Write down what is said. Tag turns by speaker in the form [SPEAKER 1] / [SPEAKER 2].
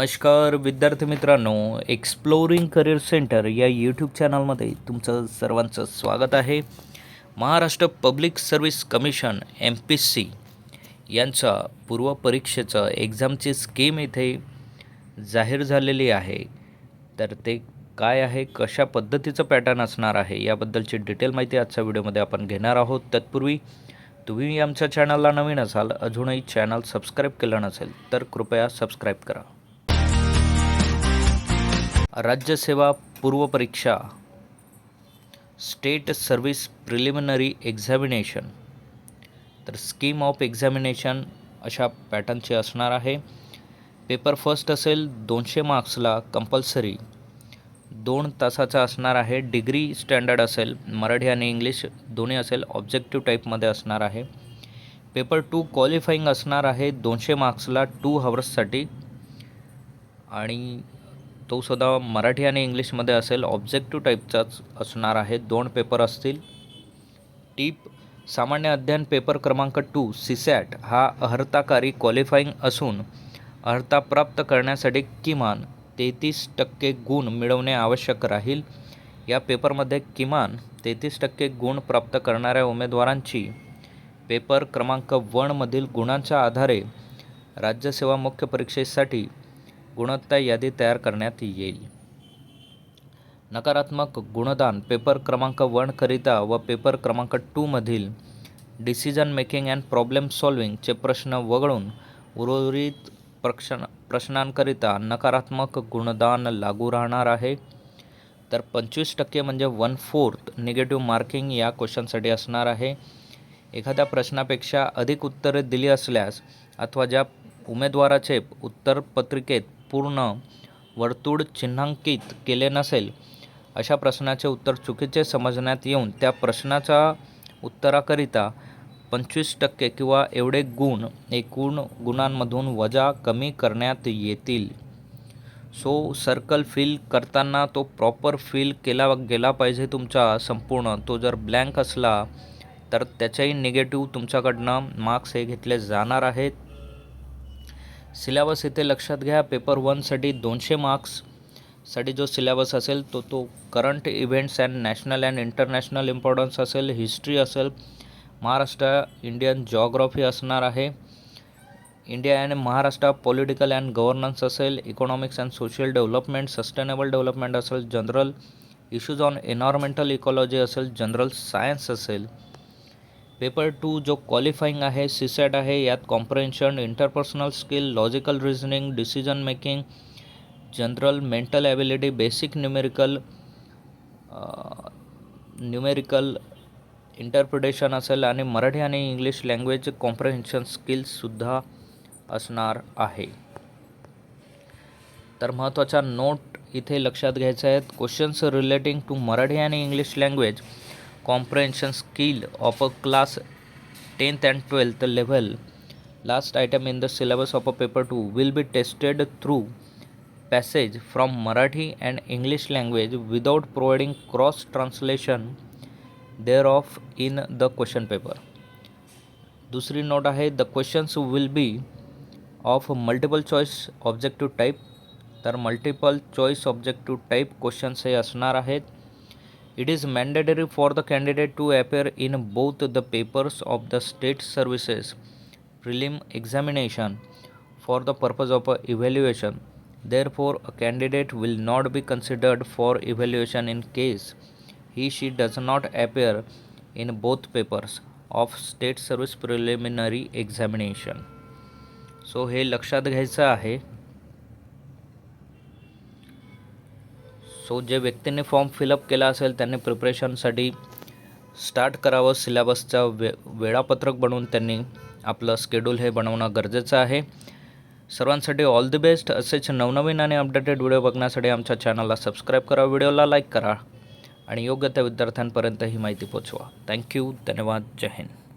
[SPEAKER 1] नमस्कार विद्यार्थी मित्रांनो एक्सप्लोरिंग करिअर सेंटर या यूट्यूब चॅनलमध्ये तुमचं सर्वांचं स्वागत आहे. Maharashtra public service commission M P C यांचा पूर्वपरीक्षेचं एक्झामची स्कीम इथे जाहीर झालेली आहे. तर ते काय आहे कशा पद्धतीचं पॅटर्न असणार आहे याबद्दलची डिटेल माहिती आजच्या व्हिडिओमध्ये आपण घेणार आहोत. तत्पूर्वी तुम्ही आमच्या चॅनलला नवीन असाल अजूनही चॅनल सबस्क्राईब केलं नसेल तर कृपया सबस्क्राईब करा. राज्यसेवा पूर्वपरीक्षा स्टेट सर्व्हिस प्रिलिमिनरी एक्झामिनेशन. तर स्कीम ऑफ एक्झामिनेशन अशा पॅटर्नचे असणार आहे. पेपर फर्स्ट असेल दोनशे मार्क्सला कंपल्सरी. दोन तासाचा असणार आहे डिग्री स्टँडर्ड असेल मराठी आणि इंग्लिश दोन्ही असेल ऑब्जेक्टिव्ह टाईपमध्ये असणार आहे. पेपर टू क्वालिफाईंग असणार आहे दोनशे मार्क्सला टू हवर्ससाठी. आणि तो सुद्धा मराठी आणि इंग्लिशमध्ये असेल. ऑब्जेक्टिव्ह टाईपचाच असणार आहे. दोन पेपर असतील. टीप सामान्य अध्ययन पेपर क्रमांक टू सीसॅट हा अर्हताकारी क्वालिफाईंग असून अर्हता प्राप्त करण्यासाठी किमान तेहतीस टक्के गुण मिळवणे आवश्यक राहील. या पेपरमध्ये किमान तेहतीस टक्के गुण प्राप्त करणाऱ्या उमेदवारांची पेपर क्रमांक वनमधील गुणांच्या आधारे राज्यसेवा मुख्य परीक्षेसाठी गुणवत्ता यादी तयार करण्यात येईल. नकारात्मक गुणदान पेपर क्रमांक वनकरिता व पेपर क्रमांक टूमधील डिसिजन मेकिंग अँड प्रॉब्लेम सॉल्विंगचे प्रश्न वगळून उर्वरित प्रश्न प्रश्नांकरिता नकारात्मक गुणदान लागू राहणार आहे. तर पंचवीस टक्के म्हणजे वन फोर्थ निगेटिव्ह मार्किंग या क्वेश्चनसाठी असणार आहे. एखाद्या प्रश्नापेक्षा अधिक उत्तरे दिली असल्यास अथवा ज्या उमेदवाराचे उत्तरपत्रिकेत पूर्ण वर्तुळ चिन्हांकित केले नसेल अशा प्रश्नाचे उत्तर चुकीचे समजण्यात येऊन त्या प्रश्नाच्या उत्तराकरिता पंचवीस टक्के किंवा एवढे गुण एकूण गुणांमधून वजा कमी करण्यात येतील. सो सर्कल फिल करताना तो प्रॉपर फिल केला गेला पाहिजे तुमचा संपूर्ण. तो जर ब्लँक असला तर त्याच्याही निगेटिव्ह तुमच्याकडनं मार्क्स हे घेतले जाणार आहेत. सिलॅबस इथे लक्षात घ्या. पेपर वनसाठी दोनशे मार्क्ससाठी जो सिलॅबस असेल तो तो current events and national and international importance असेल हिस्ट्री असेल महाराष्ट्र इंडियन जॉग्रॉफी असणार आहे. India and Maharashtra political and governance असेल economics and social development sustainable development असेल general issues on environmental ecology असेल जनरल सायन्स असेल. पेपर टू जो qualifying आहे सीसॅट आहे यात comprehension interpersonal skill logical reasoning decision making general mental ability basic numerical numerical interpretation असेल आणि मराठी आणि इंग्लिश लँग्वेज कॉम्प्रेन्शन स्किल्ससुद्धा असणार आहे. तर महत्त्वाच्या नोट इथे लक्षात घ्यायच्या आहेत. क्वेश्चन्स रिलेटिंग टू मराठी आणि English language comprehension skill of a class tenth and twelfth level last item in the syllabus of a paper two will be tested through passage from Marathi and English language without providing cross translation thereof in the question paper दुसरी note आहे the questions will be of multiple choice objective type तर multiple choice objective type questions हे असणार आहेत. It is mandatory for the candidate to appear in both the papers of the state services prelim examination for the purpose of evaluation. Therefore, a candidate will not be considered for evaluation in case he she does not appear in both papers of state service preliminary examination. So हे लक्षात घ्यायचं आहे so जे व्यक्तींनी form fill up केला असेल त्यांनी प्रिपरेशनसाठी start करावं सिलेबसचं वे वेळापत्रक बनवून त्यांनी आपलं स्केड्यूल हे बनवणं गरजेचं आहे. सर्वांसाठी ऑल दी बेस्ट असेच नवनवीन आणि अपडेटेड व्हिडिओ बघण्यासाठी आमच्या चॅनलला सबस्क्राईब करा व्हिडिओला लाईक करा. आणि योग्य त्या विद्यार्थ्यांपर्यंत ही माहिती पोचवा. थँक्यू धन्यवाद. जय हिंद.